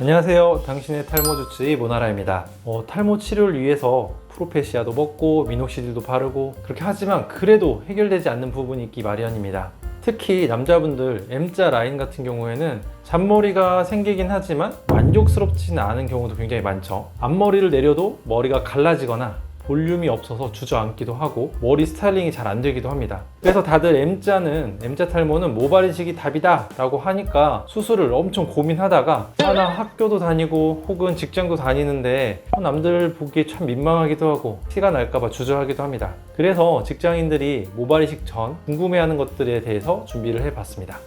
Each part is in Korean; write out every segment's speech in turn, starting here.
안녕하세요. 당신의 탈모 주치의 모나라입니다. 어, 탈모 치료를 위해서 프로페시아도 먹고 미녹시딜도 바르고 그렇게 하지만 그래도 해결되지 않는 부분이 있기 마련입니다. 특히 남자분들 M자 라인 같은 경우에는 잔머리가 생기긴 하지만 만족스럽지는 않은 경우도 굉장히 많죠. 앞머리를 내려도 머리가 갈라지거나 볼륨이 없어서 주저앉기도 하고 머리 스타일링이 잘 안 되기도 합니다. 그래서 다들 M자는 M자 탈모는 모발 이식이 답이다 라고 하니까 수술을 엄청 고민하다가 하나 학교도 다니고 혹은 직장도 다니는데 어, 남들 보기에 참 민망하기도 하고 티가 날까봐 주저하기도 합니다. 그래서 직장인들이 모발 이식 전 궁금해하는 것들에 대해서 준비를 해봤습니다.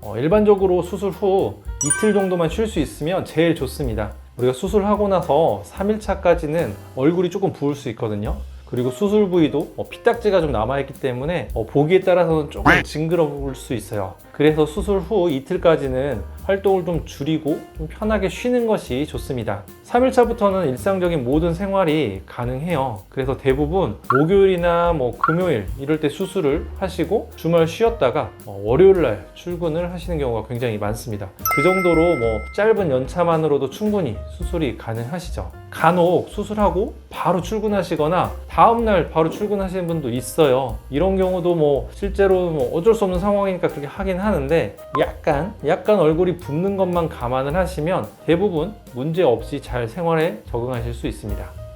어, 일반적으로 수술 후 이틀 정도만 쉴 수 있으면 제일 좋습니다. 우리가 수술하고 나서 3일차까지는 얼굴이 조금 부을 수 있거든요. 그리고 수술 부위도 어, 피딱지가 좀 남아있기 때문에 어, 보기에 따라서는 조금 징그러울 수 있어요. 그래서 수술 후 이틀까지는 활동을 좀 줄이고 좀 편하게 쉬는 것이 좋습니다. 3일차부터는 일상적인 모든 생활이 가능해요. 그래서 대부분 목요일이나 뭐 금요일 이럴 때 수술을 하시고 주말 쉬었다가 어, 월요일 날 출근을 하시는 경우가 굉장히 많습니다. 그 정도로 뭐 짧은 연차만으로도 충분히 수술이 가능하시죠. 간혹 수술하고 바로 출근하시거나 다음날 바로 출근하시는 분도 있어요. 이런 경우도 뭐 실제로 뭐 어쩔 수 없는 상황이니까 그렇게 하긴 하는데 약간 약간 얼굴이 붓는 것만 감안을 하시면 대부분 문제 없이 잘 생활에 적응하실 수 있습니다.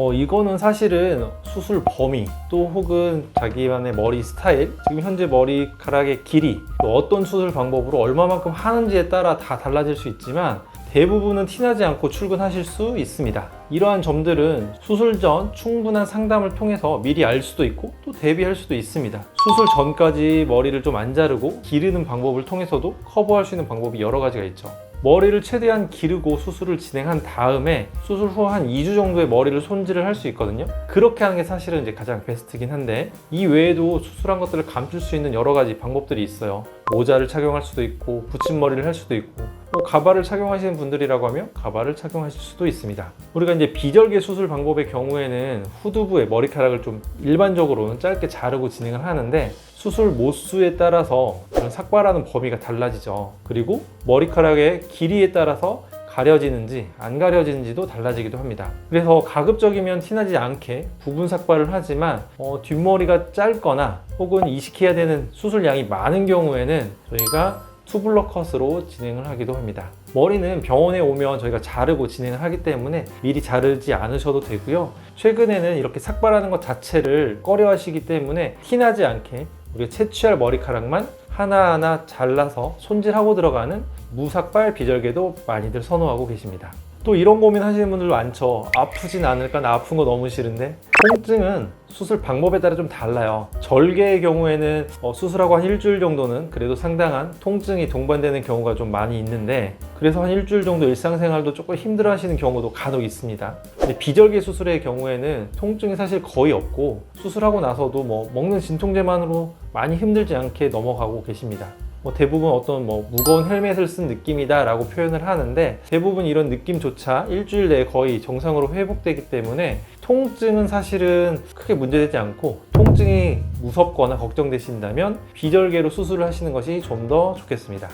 어, 이거는 사실은 수술 범위 또 혹은 자기만의 머리 스타일 지금 현재 머리카락의 길이 또 어떤 수술 방법으로 얼마만큼 하는지에 따라 다 달라질 수 있지만 대부분은 티나지 않고 출근하실 수 있습니다. 이러한 점들은 수술 전 충분한 상담을 통해서 미리 알 수도 있고 또 대비할 수도 있습니다. 수술 전까지 머리를 좀 안 자르고 기르는 방법을 통해서도 커버할 수 있는 방법이 여러 가지가 있죠. 머리를 최대한 기르고 수술을 진행한 다음에 수술 후 한 2주 정도의 머리를 손질을 할 수 있거든요. 그렇게 하는 게 사실은 이제 가장 베스트긴 한데 이 외에도 수술한 것들을 감출 수 있는 여러 가지 방법들이 있어요. 모자를 착용할 수도 있고 붙임머리를 할 수도 있고 뭐 가발을 착용하시는 분들이라고 하면 가발을 착용하실 수도 있습니다. 우리가 이제 비절개 수술 방법의 경우에는 후두부의 머리카락을 좀 일반적으로는 짧게 자르고 진행을 하는데 수술 모수에 따라서 삭발하는 범위가 달라지죠. 그리고 머리카락의 길이에 따라서 가려지는지 안 가려지는지도 달라지기도 합니다. 그래서 가급적이면 티나지 않게 부분 삭발을 하지만 어, 뒷머리가 짧거나 혹은 이식해야 되는 수술량이 많은 경우에는 저희가 투블럭 컷으로 진행을 하기도 합니다. 머리는 병원에 오면 저희가 자르고 진행을 하기 때문에 미리 자르지 않으셔도 되고요. 최근에는 이렇게 삭발하는 것 자체를 꺼려 하시기 때문에 티나지 않게 우리가 채취할 머리카락만 하나하나 잘라서 손질하고 들어가는 무삭발 비절개도 많이들 선호하고 계십니다. 또 이런 고민 하시는 분들도 많죠. 아프진 않을까? 나 아픈 거 너무 싫은데? 통증은 수술 방법에 따라 좀 달라요. 절개의 경우에는 어, 수술하고 한 일주일 정도는 그래도 상당한 통증이 동반되는 경우가 좀 많이 있는데 그래서 한 일주일 정도 일상생활도 조금 힘들어 하시는 경우도 간혹 있습니다. 근데 비절개 수술의 경우에는 통증이 사실 거의 없고 수술하고 나서도 뭐 먹는 진통제만으로 많이 힘들지 않게 넘어가고 계십니다. 뭐 대부분 어떤 뭐 무거운 헬멧을 쓴 느낌이다 라고 표현을 하는데 대부분 이런 느낌조차 일주일 내에 거의 정상으로 회복되기 때문에 통증은 사실은 크게 문제되지 않고 통증이 무섭거나 걱정되신다면 비절개로 수술을 하시는 것이 좀 더 좋겠습니다.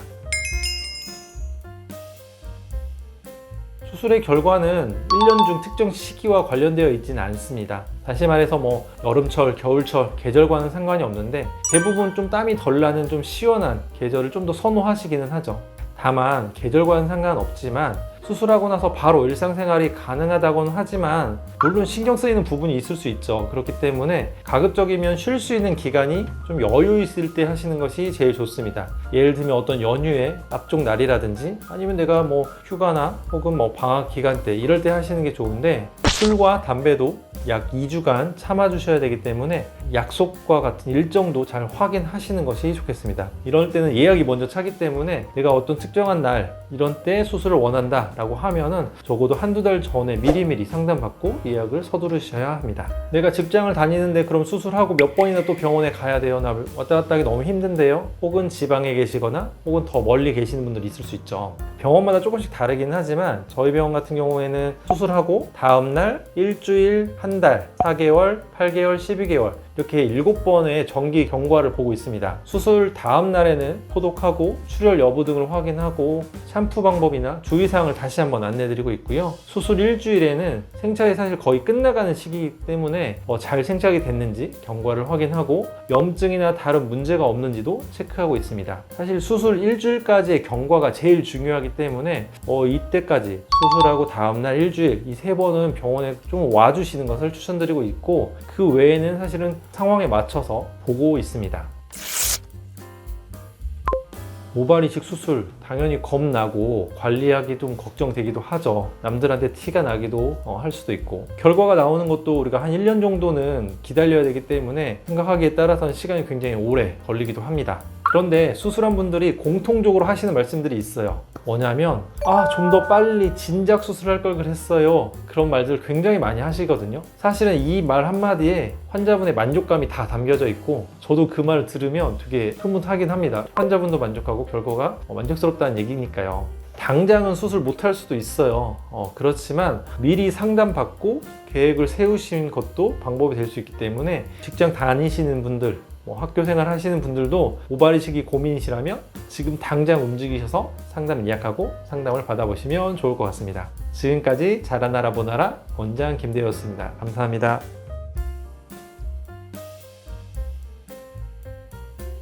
수술의 결과는 1년 중 특정 시기와 관련되어 있지는 않습니다. 다시 말해서 뭐 여름철, 겨울철, 계절과는 상관이 없는데 대부분 좀 땀이 덜 나는 좀 시원한 계절을 좀 더 선호하시기는 하죠. 다만 계절과는 상관없지만 수술하고 나서 바로 일상생활이 가능하다고는 하지만 물론 신경 쓰이는 부분이 있을 수 있죠. 그렇기 때문에 가급적이면 쉴 수 있는 기간이 좀 여유 있을 때 하시는 것이 제일 좋습니다. 예를 들면 어떤 연휴의 앞쪽 날이라든지 아니면 내가 뭐 휴가나 혹은 뭐 방학 기간 때 이럴 때 하시는 게 좋은데 술과 담배도 약 2주간 참아주셔야 되기 때문에 약속과 같은 일정도 잘 확인하시는 것이 좋겠습니다. 이럴 때는 예약이 먼저 차기 때문에 내가 어떤 특정한 날 이런 때 수술을 원한다 라고 하면은 적어도 한두 달 전에 미리미리 상담받고 예약을 서두르셔야 합니다. 내가 직장을 다니는데 그럼 수술하고 몇 번이나 또 병원에 가야 돼요. 나 왔다 갔다 하기 너무 힘든데요. 혹은 지방에 계시거나 혹은 더 멀리 계시는 분들이 있을 수 있죠. 병원마다 조금씩 다르긴 하지만 저희 병원 같은 경우에는 수술하고 다음날 일주일, 한 달, 4개월, 8개월, 12개월 이렇게 7번의 정기 경과를 보고 있습니다. 수술 다음 날에는 소독하고 출혈 여부 등을 확인하고 샴푸 방법이나 주의사항을 다시 한번 안내드리고 있고요. 수술 일주일에는 생착이 사실 거의 끝나가는 시기이기 때문에 어, 잘 생착이 됐는지 경과를 확인하고 염증이나 다른 문제가 없는지도 체크하고 있습니다. 사실 수술 일주일까지의 경과가 제일 중요하기 때문에 어, 이때까지 수술하고 다음날 일주일 이 세 번은 병원에 좀 와주시는 것을 추천드리고 있고 그 외에는 사실은 상황에 맞춰서 보고 있습니다. 모발 이식 수술 당연히 겁나고 관리하기 좀 걱정되기도 하죠. 남들한테 티가 나기도 어, 할 수도 있고 결과가 나오는 것도 우리가 한 1년 정도는 기다려야 되기 때문에 생각하기에 따라서는 시간이 굉장히 오래 걸리기도 합니다. 그런데 수술한 분들이 공통적으로 하시는 말씀들이 있어요. 뭐냐면 아 좀 더 빨리 진작 수술할 걸 그랬어요. 그런 말들 굉장히 많이 하시거든요. 사실은 이 말 한마디에 환자분의 만족감이 다 담겨져 있고 저도 그 말을 들으면 되게 흐뭇하긴 합니다. 환자분도 만족하고 결과가 어, 만족스럽다는 얘기니까요. 당장은 수술 못할 수도 있어요. 어, 그렇지만 미리 상담받고 계획을 세우신 것도 방법이 될 수 있기 때문에 직장 다니시는 분들, 뭐 학교 생활 하시는 분들도 모발 이식이 고민이시라면 지금 당장 움직이셔서 상담 예약하고 상담을 받아보시면 좋을 것 같습니다. 지금까지 자라 나라 보나라 원장 김대였습니다. 감사합니다.